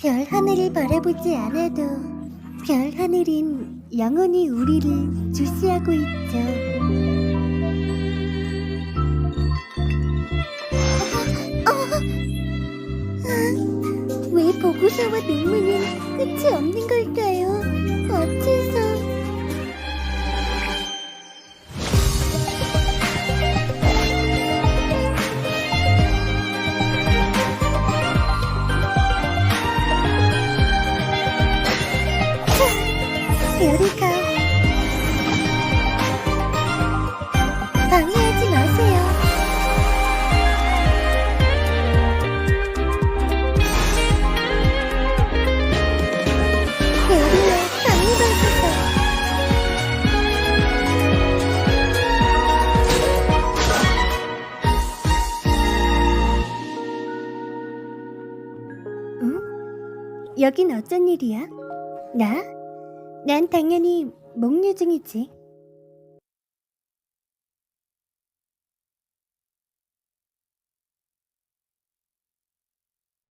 별 하늘을 바라보지 않아도 별 하늘은 영원히 우리를 주시하고 있죠. 어, 아, 왜 보고서와 눈물은 끝이 없는 별이가 방해하지 마세요. 별이야 방해받았어. 응? 여긴 어쩐 일이야? 나? 난 당연히 목류 중이지.